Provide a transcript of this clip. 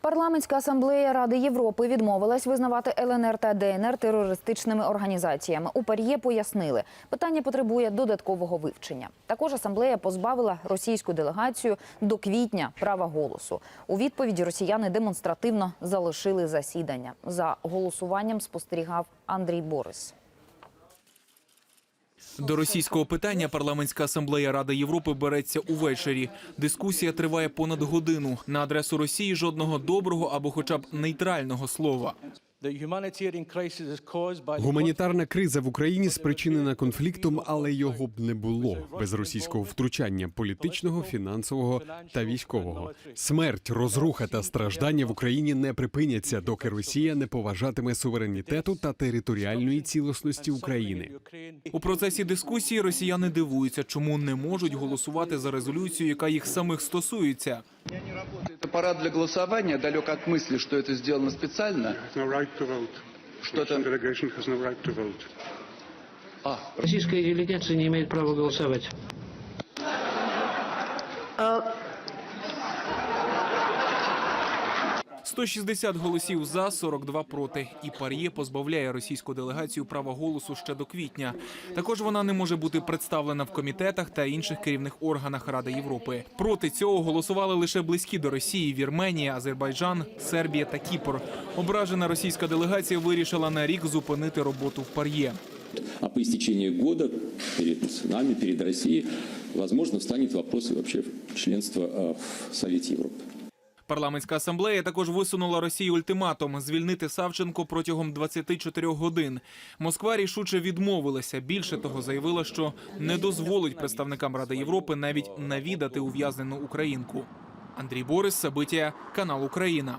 Парламентська асамблея Ради Європи відмовилась визнавати ЛНР та ДНР терористичними організаціями. У Пар'є пояснили, питання потребує додаткового вивчення. Також асамблея позбавила російську делегацію до квітня права голосу. У відповіді росіяни демонстративно залишили засідання. За голосуванням спостерігав Андрій Борис. До російського питання парламентська асамблея Ради Європи береться увечері. Дискусія триває понад годину. На адресу Росії жодного доброго або, хоча б нейтрального слова. Гуманітарна криза в Україні спричинена конфліктом, але його б не було без російського втручання політичного, фінансового та військового. Смерть, розруха та страждання в Україні не припиняться, доки Росія не поважатиме суверенітету та територіальної цілісності України. У процесі дискусії росіяни дивуються, чому не можуть голосувати за резолюцію, яка їх самих стосується. меня не работает аппарат для голосования, далек от мысли, что это сделано специально. Что это... А. Российская делегация не имеет права голосовать. А, 160 голосів за, 42 проти. І Пар'є позбавляє російську делегацію права голосу ще до квітня. Також вона не може бути представлена в комітетах та інших керівних органах Ради Європи. Проти цього голосували лише близькі до Росії Вірменія, Азербайджан, Сербія та Кіпр. Ображена російська делегація вирішила на рік зупинити роботу в Пар'є. А по истечении года перед нами, перед Россией, возможно, встанет вопрос членства в Совете Европы. Парламентська асамблея також висунула Росії ультиматум звільнити Савченко протягом 24 годин. Москва рішуче відмовилася. Більше того, заявила, що не дозволить представникам Ради Європи навіть навідати ув'язнену українку. Андрій Борис, Сабиття, канал Україна.